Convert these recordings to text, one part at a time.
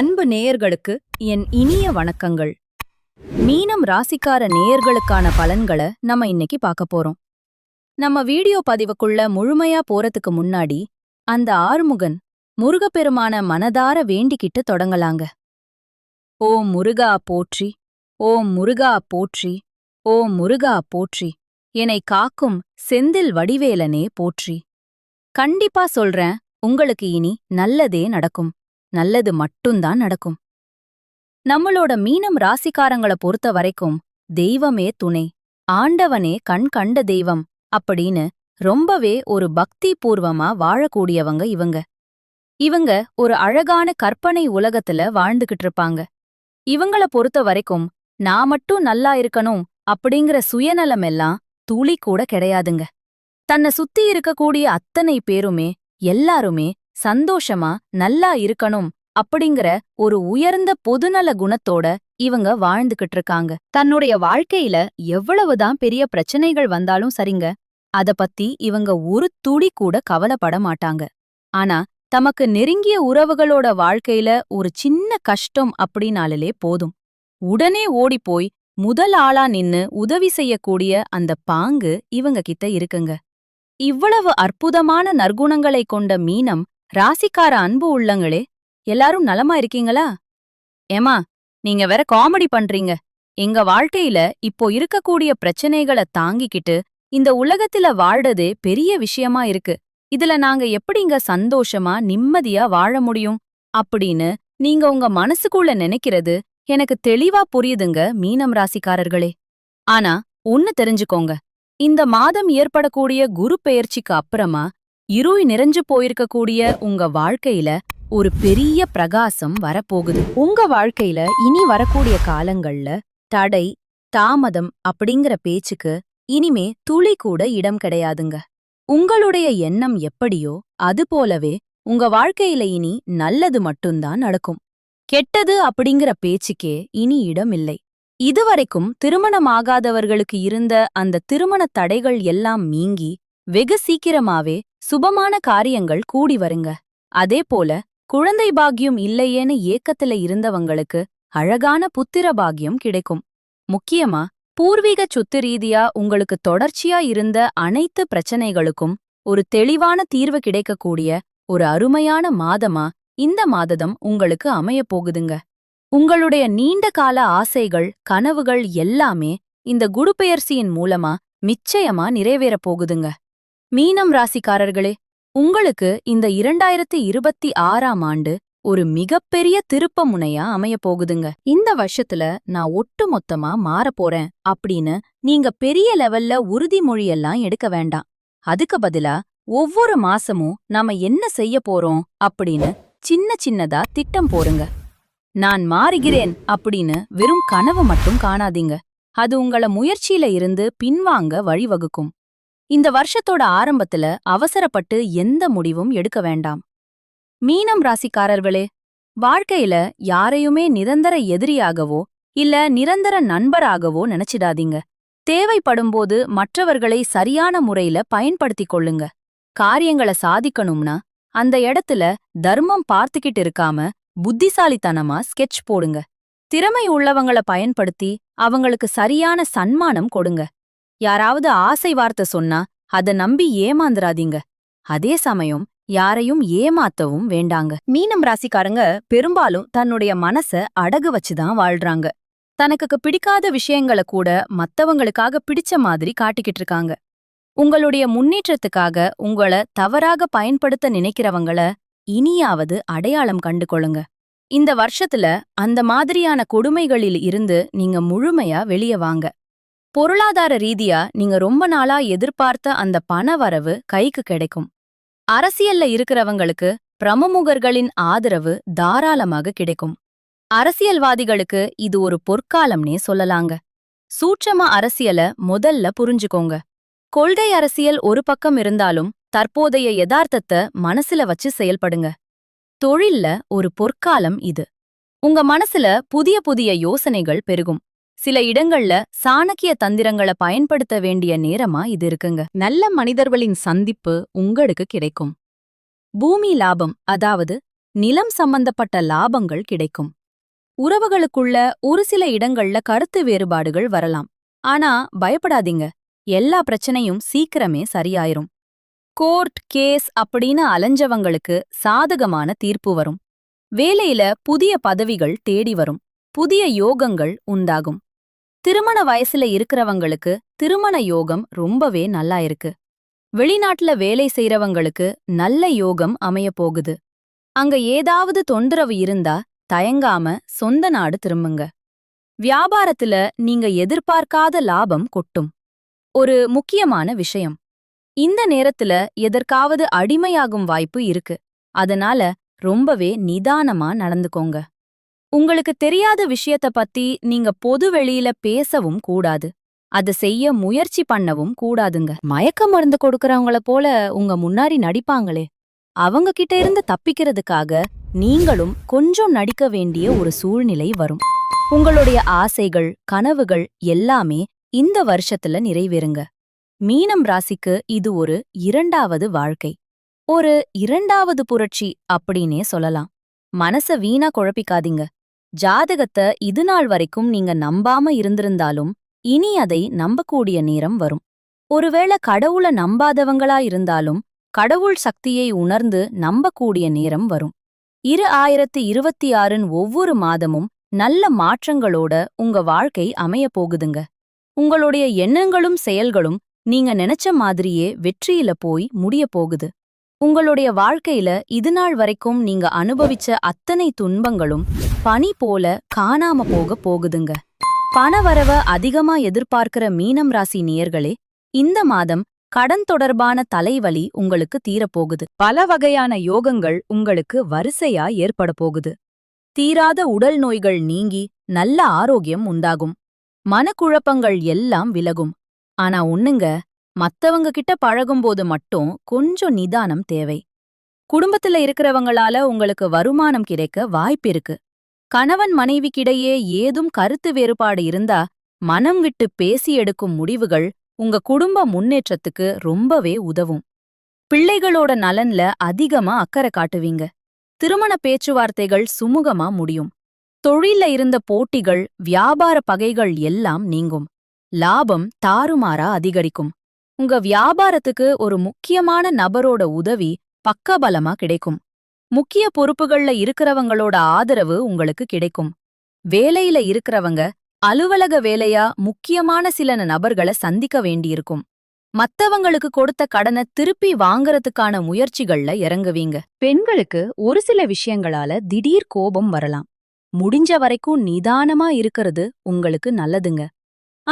அன்பு நேயர்களுக்கு என் இனிய வணக்கங்கள். மீனம் ராசிக்கார நேயர்களுக்கான பலன்களை நம்ம இன்னைக்கு பார்க்க போறோம். நம்ம வீடியோ பதிவுக்குள்ள முழுமையா போறதுக்கு முன்னாடி அந்த ஆறுமுகன் முருகப்பெருமான மனதார வேண்டிக்கிட்டு தொடங்கலாங்க. ஓ முருகா போற்றி ஓம் முருகா போற்றி ஓம் முருகா போற்றி என்னை காக்கும் செந்தில் வடிவேலனே போற்றி. கண்டிப்பா சொல்றேன் உங்களுக்கு இனி நல்லதே நடக்கும். நல்லது மட்டும்தான் நடக்கும். நம்மளோட மீனம் ராசிக்காரங்கள பொறுத்த வரைக்கும் தெய்வமே துணை. ஆண்டவனே கண் கண்ட தெய்வம் அப்படின்னு ரொம்பவே ஒரு பக்தி பூர்வமா வாழக்கூடியவங்க இவங்க. இவங்க ஒரு அழகான கற்பனை உலகத்துல வாழ்ந்துகிட்டு இருப்பாங்க. இவங்கள பொறுத்த வரைக்கும் நான் மட்டும் நல்லா இருக்கணும் அப்படிங்கிற சுயநலம் எல்லாம் துளி கூட கிடையாதுங்க. தன்னை சுத்தி இருக்கக்கூடிய அத்தனை பேருமே எல்லாருமே சந்தோஷமா நல்லா இருக்கணும் அப்படிங்கிற ஒரு உயர்ந்த பொதுநல குணத்தோட இவங்க வாழ்ந்துகிட்டு இருக்காங்க. தன்னுடைய வாழ்க்கையில எவ்வளவுதான் பெரிய பிரச்சனைகள் வந்தாலும் சரிங்க அத பத்தி இவங்க ஒரு துளி கூட கவலைப்பட மாட்டாங்க. ஆனா தமக்கு நெருங்கிய உறவுகளோட வாழ்க்கையில ஒரு சின்ன கஷ்டம் அப்படின்னாலே போதும். உடனே ஓடிப்போய் முதல் ஆளா நின்னு உதவி செய்யக்கூடிய அந்த பாங்கு இவங்க கிட்ட இருக்குங்க. இவ்வளவு அற்புதமான நற்குணங்களை கொண்ட மீனம் ராசிக்கார அன்பு உள்ளங்களே எல்லாரும் நலமா இருக்கீங்களா? ஏமா நீங்க வேற காமெடி பண்றீங்க. எங்க வாழ்க்கையில இப்போ இருக்கக்கூடிய பிரச்சனைகளை தாங்கிக்கிட்டு இந்த உலகத்துல வாழ்றதே பெரிய விஷயமா இருக்கு. இதுல நாங்க எப்படிங்க சந்தோஷமா நிம்மதியா வாழ முடியும்? அப்படின்னு நீங்க உங்க மனசுக்குள்ள நினைக்கிறது எனக்கு தெளிவா புரியுதுங்க மீனம் ராசிக்காரர்களே. ஆனா ஒன்னு தெரிஞ்சுக்கோங்க. இந்த மாதம் ஏற்படக்கூடிய குரு பெயர்ச்சிக்கு அப்புறமா இருள் நிறைஞ்சு போயிருக்கக்கூடிய உங்க வாழ்க்கையில ஒரு பெரிய பிரகாசம் வரப்போகுது. உங்க வாழ்க்கையில இனி வரக்கூடிய காலங்கள்ல தடை தாமதம் அப்படிங்கிற பேச்சுக்கு இனிமே துளி கூட இடம் கிடையாதுங்க. உங்களுடைய எண்ணம் எப்படியோ அது போலவே உங்க வாழ்க்கையில இனி நல்லது மட்டும்தான் நடக்கும். கெட்டது அப்படிங்கிற பேச்சுக்கே இனி இடம் இல்லை இதுவரைக்கும் திருமணமாகாதவர்களுக்கு இருந்த அந்த திருமண தடைகள் எல்லாம் மீங்கி வெகு சீக்கிரமாவே சுபமான காரியங்கள் கூடி வருங்க. அதே போல குழந்தை பாக்கியம் இல்லையேன்னு ஏக்கத்துல இருந்தவங்களுக்கு அழகான புத்திர பாக்கியம் கிடைக்கும். முக்கியமா பூர்வீக சொத்து ரீதியா உங்களுக்கு தொடர்ச்சியா இருந்த அனைத்து பிரச்சனைகளுக்கும் ஒரு தெளிவான தீர்வு கிடைக்கக்கூடிய ஒரு அருமையான மாதமா இந்த மாததம் உங்களுக்கு அமையப் போகுதுங்க. உங்களுடைய நீண்ட கால ஆசைகள் கனவுகள் எல்லாமே இந்த குடுபெயர்ச்சியின் மூலமா நிச்சயமா நிறைவேறப் போகுதுங்க. மீனம் ராசிக்காரர்களே உங்களுக்கு இந்த இரண்டாயிரத்தி இருபத்தி ஆறாம் ஆண்டு ஒரு மிகப்பெரிய திருப்ப முனையா அமையப் போகுதுங்க. இந்த வருஷத்துல நான் ஒட்டு மொத்தமா மாறப்போறேன் அப்படின்னு நீங்க பெரிய லெவல்ல உறுதிமொழியெல்லாம் எடுக்க வேண்டாம். அதுக்கு பதிலா ஒவ்வொரு மாசமும் நாம என்ன செய்ய போறோம் அப்படின்னு சின்ன சின்னதா திட்டம் போடுங்க. நான் மாறுகிறேன் அப்படின்னு வெறும் கனவு மட்டும் காணாதீங்க. அது உங்கள முயற்சியில இருந்து பின்வாங்க வழிவகுக்கும். இந்த வருஷத்தோட ஆரம்பத்துல அவசரப்பட்டு எந்த முடிவும் எடுக்க வேண்டாம். மீனம் ராசிக்காரர்களே வாழ்க்கையில யாரையுமே நிரந்தர எதிரியாகவோ இல்ல நிரந்தர நண்பராகவோ நினைச்சிடாதீங்க. தேவைப்படும்போது மற்றவர்களை சரியான முறையில பயன்படுத்திக் கொள்ளுங்க. காரியங்கள சாதிக்கணும்னா அந்த இடத்துல தர்மம் பார்த்துக்கிட்டு இருக்காம புத்திசாலித்தனமா ஸ்கெட்ச் போடுங்க. திறமை உள்ளவங்கள பயன்படுத்தி அவங்களுக்கு சரியான சன்மானம் கொடுங்க. யாராவது ஆசை வார்த்தை சொன்னா அத நம்பி ஏமாந்துராதீங்க அதே சமயம் யாரையும் ஏமாத்தவும் வேண்டாங்க. மீனம் ராசிக்காரங்க பெரும்பாலும் தன்னுடைய மனச அடகு வச்சுதான் வாழ்றாங்க. தனக்கு பிடிக்காத விஷயங்கள கூட மத்தவங்களுக்காக பிடிச்ச மாதிரி காட்டிக்கிட்டு இருக்காங்க. உங்களுடைய முன்னேற்றத்துக்காக உங்கள தவறாக பயன்படுத்த நினைக்கிறவங்கள இனியாவது அடையாளம் கண்டு கொள்ளுங்க இந்த வருஷத்துல அந்த மாதிரியான கொடுமைகளில் இருந்து நீங்க முழுமையா வெளிய வாங்க. பொருளாதார ரீதியா நீங்க ரொம்ப நாளா எதிர்பார்த்த அந்த பண வரவு கைக்கு கிடைக்கும். அரசியல்ல இருக்கிறவங்களுக்கு பிரமுகர்களின் ஆதரவு தாராளமாக கிடைக்கும். அரசியல்வாதிகளுக்கு இது ஒரு பொற்காலம்னே சொல்லலாங்க. சூட்சம அரசியல முதல்ல புரிஞ்சுக்கோங்க. கொள்கை அரசியல் ஒரு பக்கம் இருந்தாலும் தற்போதைய யதார்த்தத்தை மனசுல வச்சு செயல்படுங்க. தொழில்ல ஒரு பொற்காலம் இது. உங்க மனசுல புதிய புதிய யோசனைகள் பெருகும். சில இடங்கள்ல சாணக்கிய தந்திரங்களை பயன்படுத்த வேண்டிய நேரமா இது இருக்குங்க. நல்ல மனிதர்களின் சந்திப்பு உங்களுக்கு கிடைக்கும். பூமி லாபம் அதாவது நிலம் சம்பந்தப்பட்ட லாபங்கள் கிடைக்கும். உறவுகளுக்குள்ள ஒரு சில இடங்கள்ல கருத்து வேறுபாடுகள் வரலாம். ஆனா பயப்படாதீங்க. எல்லா பிரச்சனையும் சீக்கிரமே சரியாயிரும். கோர்ட் கேஸ் அப்படின்னு அலைஞ்சவங்களுக்கு சாதகமான தீர்ப்பு வரும். வேலையில புதிய பதவிகள் தேடி வரும். புதிய யோகங்கள் உண்டாகும். திருமண வயசுல இருக்கிறவங்களுக்கு திருமண யோகம் ரொம்பவே நல்லா இருக்கு. வெளிநாட்டுல வேலை செய்யறவங்களுக்கு நல்ல யோகம் அமைய போகுது. அங்க ஏதாவது தொந்தரவு இருந்தா தயங்காம சொந்த நாடு திரும்புங்க. வியாபாரத்துல நீங்க எதிர்பார்க்காத லாபம் கொட்டும். ஒரு முக்கியமான விஷயம். இந்த நேரத்துல எதற்காவது அடிமையாகும் வாய்ப்பு இருக்கு. அதனால ரொம்பவே நிதானமா நடந்துக்கோங்க. உங்களுக்கு தெரியாத விஷயத்த பத்தி நீங்க பொது வெளியில பேசவும் கூடாது. அத செய்ய முயற்சி பண்ணவும் கூடாதுங்க. மயக்க மருந்து கொடுக்கறவங்கள போல உங்க முன்னாடி நடிப்பாங்களே. அவங்க கிட்ட இருந்து தப்பிக்கிறதுக்காக நீங்களும் கொஞ்சம் நடிக்க வேண்டிய ஒரு சூழ்நிலை வரும். உங்களுடைய ஆசைகள் கனவுகள் எல்லாமே இந்த வருஷத்துல நிறைவேறுங்க. மீனம் ராசிக்கு இது ஒரு இரண்டாவது வாழ்க்கை. ஒரு இரண்டாவது புரட்சி அப்படின்னே சொல்லலாம். மனச வீணா குழப்பிக்காதீங்க. ஜாதகத்தை இது நாள் வரைக்கும் நீங்க நம்பாம இருந்திருந்தாலும் இனி அதை நம்பக்கூடிய நேரம் வரும். ஒருவேளை கடவுள நம்பாதவங்களா இருந்தாலும் கடவுள் சக்தியை உணர்ந்து நம்பக்கூடிய நேரம் வரும். இரு ஆயிரத்து இருபத்தி ஆறின் ஒவ்வொரு மாதமும் நல்ல மாற்றங்களோட உங்க வாழ்க்கை அமையப் போகுதுங்க. உங்களுடைய எண்ணங்களும் செயல்களும் நீங்க நினைச்ச மாதிரியே வெற்றியில போய் முடியப் போகுது. உங்களுடைய வாழ்க்கையில இதுநாள் வரைக்கும் நீங்க அனுபவிச்ச அத்தனை துன்பங்களும் பனி போல காணாம போக போகுதுங்க. பணவரவ அதிகமா எதிர்பார்க்கிற மீனம் ராசி நேயர்களே இந்த மாதம் கடன் தொடர்பான தலைவலி உங்களுக்கு தீரப்போகுது. பல வகையான யோகங்கள் உங்களுக்கு வரிசையா ஏற்பட போகுது. தீராத உடல் நோய்கள் நீங்கி நல்ல ஆரோக்கியம் உண்டாகும். மனக்குழப்பங்கள் எல்லாம் விலகும். ஆனா ஒண்ணுங்க மத்தவங்க கிட்ட பழகும்போது மட்டும் கொஞ்சம் நிதானம் தேவை. குடும்பத்துல இருக்கிறவங்களால உங்களுக்கு வருமானம் கிடைக்க வாய்ப்பிருக்கு கணவன் மனைவிக்கிடையே ஏதும் கருத்து வேறுபாடு இருந்தா மனம் விட்டு பேசி எடுக்கும் முடிவுகள் உங்க குடும்ப முன்னேற்றத்துக்கு ரொம்பவே உதவும். பிள்ளைகளோட நலன்ல அதிகமா அக்கறை காட்டுவீங்க. திருமண பேச்சுவார்த்தைகள் சுமூகமா முடியும். தொழில்ல இருந்த போட்டிகள் வியாபார பகைகள் எல்லாம் நீங்கும். லாபம் தாறுமாறா அதிகரிக்கும். உங்க வியாபாரத்துக்கு ஒரு முக்கியமான நபரோட உதவி பக்கபலமா கிடைக்கும். முக்கிய பொறுப்புகள்ல இருக்கிறவங்களோட ஆதரவு உங்களுக்கு கிடைக்கும். வேலையில இருக்கிறவங்க அலுவலக வேலையா முக்கியமான சில நபர்களை சந்திக்க வேண்டியிருக்கும். மத்தவங்களுக்கு கொடுத்த கடனை திருப்பி வாங்கறதுக்கான முயற்சிகள்ல இறங்குவீங்க. பெண்களுக்கு ஒரு சில விஷயங்களால திடீர் கோபம் வரலாம். முடிஞ்ச வரைக்கும் நிதானமா இருக்கிறது உங்களுக்கு நல்லதுங்க.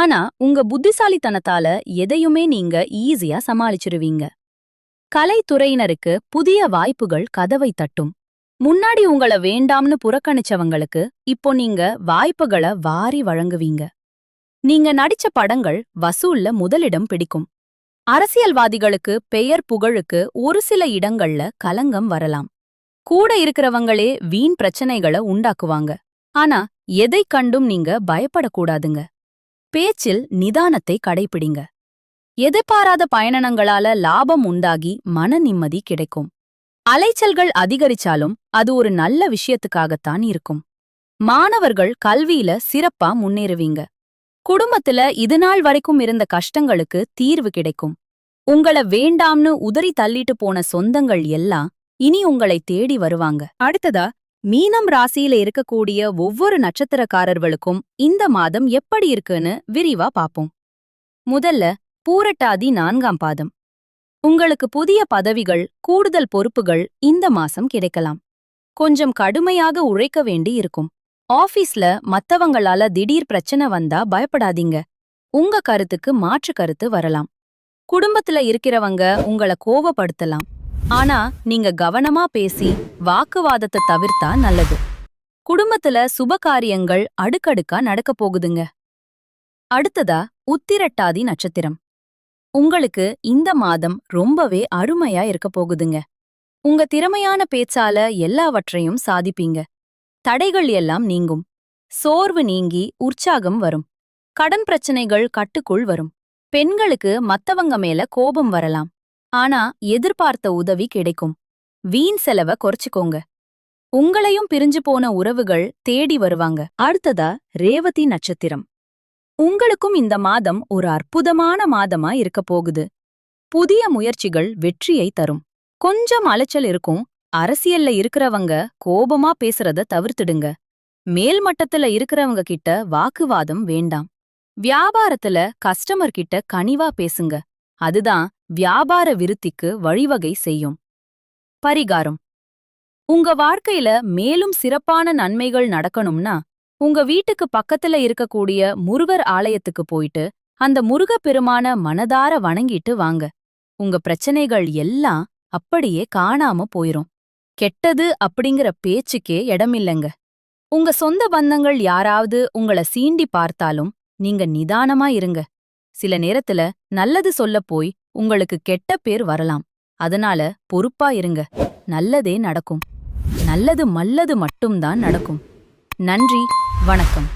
ஆனா உங்க புத்திசாலித்தனத்தால எதையுமே நீங்க ஈஸியா சமாளிச்சிருவீங்க. கலைத்துறையினருக்கு புதிய வாய்ப்புகள் கதவை தட்டும். முன்னாடி உங்கள வேண்டாம்னு புறக்கணிச்சவங்களுக்கு இப்போ நீங்க வாய்ப்புகளை வாரி வழங்குவீங்க. நீங்க நடிச்ச படங்கள் வசூல்ல முதலிடம் பிடிக்கும். அரசியல்வாதிகளுக்கு பெயர் புகழுக்கு ஒரு சில இடங்கள்ல கலங்கம் வரலாம். கூட இருக்கிறவங்களே வீண் பிரச்சனைகளை உண்டாக்குவாங்க. ஆனா எதை கண்டும் நீங்க பயப்படக்கூடாதுங்க. பேச்சில் நிதானத்தை கடைபிடிங்க எதிர்பாராத பயணங்களால லாபம் உண்டாகி மன நிம்மதி கிடைக்கும். அலைச்சல்கள் அதிகரிச்சாலும் அது ஒரு நல்ல விஷயத்துக்காகத்தான் இருக்கும். மாணவர்கள் கல்வியில சிறப்பா முன்னேறுவீங்க. குடும்பத்துல இதுநாள் வரைக்கும் இருந்த கஷ்டங்களுக்கு தீர்வு கிடைக்கும். உங்கள வேண்டாம்னு உதறி தள்ளிட்டு போன சொந்தங்கள் எல்லாம் இனி உங்களை தேடி வருவாங்க. அடுத்ததா மீனம் ராசியில இருக்கக்கூடிய ஒவ்வொரு நட்சத்திரக்காரர்களுக்கும் இந்த மாதம் எப்படி இருக்குன்னு விரிவா பாப்போம். முதல்ல பூரட்டாதி நான்காம் பாதம். உங்களுக்கு புதிய பதவிகள் கூடுதல் பொறுப்புகள் இந்த மாசம் கிடைக்கலாம். கொஞ்சம் கடுமையாக உழைக்க வேண்டி இருக்கும். ஆபீஸ்ல மத்தவங்களால திடீர் பிரச்சனை வந்தா பயப்படாதீங்க. உங்க கருத்துக்கு மாற்று கருத்து வரலாம். குடும்பத்துல இருக்கிறவங்க உங்கள கோவப்படுத்தலாம். ஆனா நீங்க கவனமா பேசி வாக்குவாதத்தை தவிர்த்தா நல்லது. குடும்பத்துல சுப காரியங்கள் அடுக்கடுக்கா நடக்கப் போகுதுங்க. அடுத்ததா உத்திரட்டாதி நட்சத்திரம். உங்களுக்கு இந்த மாதம் ரொம்பவே அருமையா இருக்க போகுதுங்க. உங்க திறமையான பேச்சால எல்லாவற்றையும் சாதிப்பீங்க. தடைகள் எல்லாம் நீங்கும். சோர்வு நீங்கி உற்சாகம் வரும். கடன் பிரச்சனைகள் கட்டுக்குள் வரும். பெண்களுக்கு மத்தவங்க மேல கோபம் வரலாம். ஆனா எதிர்பார்த்த உதவி கிடைக்கும். வீண் செலவ குறைச்சுக்கோங்க. உங்களையும் பிரிஞ்சு போன உறவுகள் தேடி வருவாங்க. அடுத்ததா ரேவதி நட்சத்திரம். உங்களுக்கும் இந்த மாதம் ஒரு அற்புதமான மாதமா இருக்க போகுது. புதிய முயற்சிகள் வெற்றியை தரும். கொஞ்சம் அலைச்சல் இருக்கும். அரசியல்ல இருக்கிறவங்க கோபமா பேசுறத தவிர்த்துடுங்க. மேல் மட்டத்துல இருக்கிறவங்க கிட்ட வாக்குவாதம் வேண்டாம். வியாபாரத்துல கஸ்டமர் கிட்ட கனிவா பேசுங்க. அதுதான் வியாபார விருத்திக்கு வழிவகை செய்யும். பரிகாரம். உங்க வாழ்க்கையில மேலும் சிறப்பான நன்மைகள் நடக்கணும்னா உங்க வீட்டுக்கு பக்கத்துல இருக்கக்கூடிய முருகர் ஆலயத்துக்கு போயிட்டு அந்த முருகப் பெருமான மனதார வணங்கிட்டு வாங்க. உங்க பிரச்சனைகள் எல்லாம் அப்படியே காணாம போயிரும். கெட்டது அப்படிங்கிற பேச்சுக்கே இடமில்லைங்க. உங்க சொந்த பந்தங்கள் யாராவது உங்கள சீண்டி பார்த்தாலும் நீங்க நிதானமா இருங்க. சில நேரத்துல நல்லது சொல்ல போய் உங்களுக்கு கெட்ட பேர் வரலாம். அதனால பொறுப்பா இருங்க. நல்லதே நடக்கும். நல்லது மல்லது மட்டும்தான் நடக்கும். நன்றி. வணக்கம்.